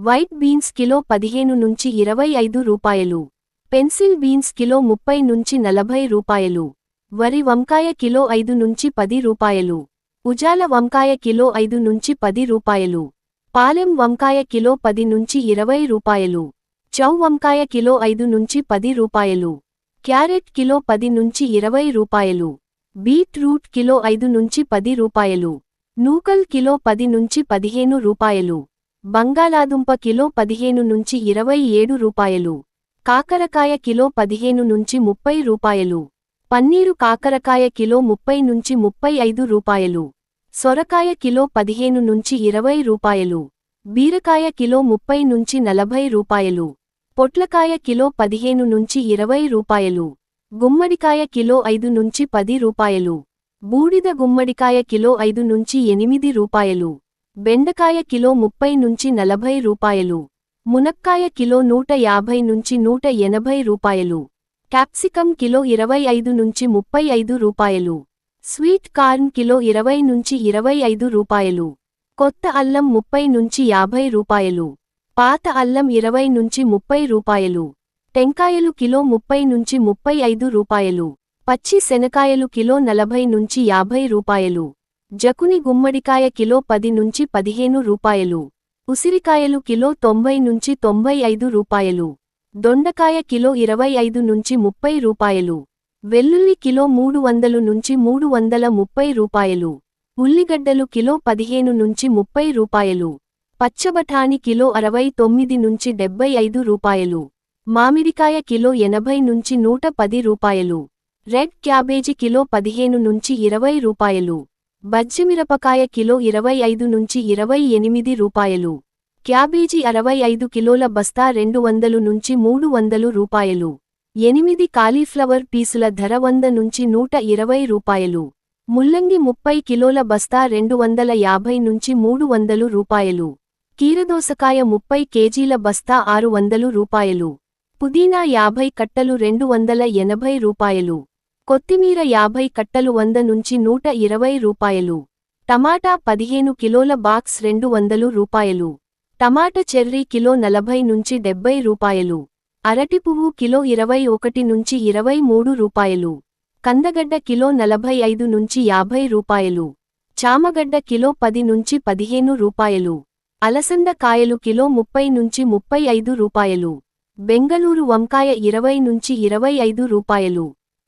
White beans kilo పదిహేను నుంచి ఇరవై ఐదు రూపాయలు. పెన్సిల్ బీన్స్ కిలో ముప్పై నుంచి నలభై రూపాయలు. వరి వంకాయ కిలో ఐదు నుంచి పది రూపాయలు. ఉజాల వంకాయ కిలో ఐదు నుంచి పది రూపాయలు. పాలెం వంకాయ కిలో పది నుంచి ఇరవై రూపాయలు. చౌ వంకాయ కిలో ఐదు నుంచి పది రూపాయలు. క్యారెట్ కిలో పది నుంచి ఇరవై రూపాయలు. బీట్రూట్ కిలో ఐదు నుంచి పది రూపాయలు. నూకల్ కిలో పది నుంచి పదిహేను రూపాయలు. బంగాళాదుంప కిలో పదిహేను నుంచి ఇరవై ఏడు రూపాయలు. కాకరకాయ కిలో పదిహేను నుంచి ముప్పై రూపాయలు. పన్నీరు కాకరకాయ కిలో ముప్పై నుంచి ముప్పై ఐదు రూపాయలు. సొరకాయ కిలో పదిహేను నుంచి ఇరవై రూపాయలు. బీరకాయ కిలో ముప్పై నుంచి నలభై రూపాయలు. పొట్లకాయ కిలో పదిహేను నుంచి ఇరవై రూపాయలు. గుమ్మడికాయ కిలో ఐదు నుంచి పది రూపాయలు. బూడిద గుమ్మడికాయ కిలో ఐదు నుంచి ఎనిమిది రూపాయలు. బెండకాయ కిలో ముప్పై నుంచి నలభై రూపాయలు. మునక్కాయ కిలో నూట యాభై నుంచి నూట ఎనభై రూపాయలు. క్యాప్సికం కిలో ఇరవై ఐదు నుంచి ముప్పై ఐదు రూపాయలు. స్వీట్ కార్న్ కిలో ఇరవై నుంచి ఇరవై ఐదు రూపాయలు. కొత్త అల్లం ముప్పై నుంచి యాభై రూపాయలు. పాత అల్లం ఇరవై నుంచి ముప్పై రూపాయలు. టెంకాయలు కిలో ముప్పై నుంచి ముప్పై ఐదు రూపాయలు. పచ్చి శనకాయలు కిలో నలభై నుంచి యాభై రూపాయలు. జకుని గుమ్మడికాయ కిలో పది నుంచి పదిహేను రూపాయలు. ఉసిరికాయలు కిలో తొంభై నుంచి తొంభై ఐదు రూపాయలు. దొండకాయ కిలో ఇరవై ఐదు నుంచి ముప్పై రూపాయలు. వెల్లుల్లి కిలో మూడు వందలు నుంచి మూడు వందల ముప్పై రూపాయలు. ఉల్లిగడ్డలు కిలో పదిహేను నుంచి ముప్పై రూపాయలు. పచ్చబఠాని కిలో అరవై తొమ్మిది నుంచి డెబ్బై ఐదు రూపాయలు. మామిడికాయ కిలో ఎనభై నుంచి నూట పది రూపాయలు. రెడ్ క్యాబేజీ కిలో పదిహేను నుంచి ఇరవై రూపాయలు. బజ్జిమిరపకాయ కిలో ఇరవై ఐదు నుంచి ఇరవై ఎనిమిది రూపాయలు. క్యాబేజీ అరవై ఐదు కిలోల బస్తా రెండు వందలు నుంచి మూడు వందలు రూపాయలు. ఎనిమిది కాలీఫ్లవర్ పీసుల ధర వంద నుంచి నూట ఇరవై రూపాయలు. ముల్లంగి ముప్పై కిలోల బస్తా రెండు వందల యాభై నుంచి మూడు వందలు రూపాయలు. కీరదోసకాయ ముప్పై కేజీల బస్తా ఆరు వందలు రూపాయలు. పుదీనా యాభై కట్టలు రెండు వందల ఎనభై రూపాయలు. కొత్తిమీర యాభై కట్టలు వంద నుంచి నూట ఇరవై రూపాయలు. టమాటా పదిహేను కిలోల బాక్స్ రెండు వందలు రూపాయలు. టమాటా చెర్రీ కిలో నలభై నుంచి డెబ్బై రూపాయలు. అరటి పువ్వు కిలో ఇరవై ఒకటి నుంచి ఇరవై మూడు రూపాయలు. కందగడ్డ కిలో నలభై ఐదు నుంచి యాభై రూపాయలు. చామగడ్డ కిలో పది నుంచి పదిహేను రూపాయలు. అలసంద కాయలు కిలో ముప్పై నుంచి ముప్పై ఐదు రూపాయలు. బెంగళూరు వంకాయ ఇరవై నుంచి ఇరవై ఐదు రూపాయలు.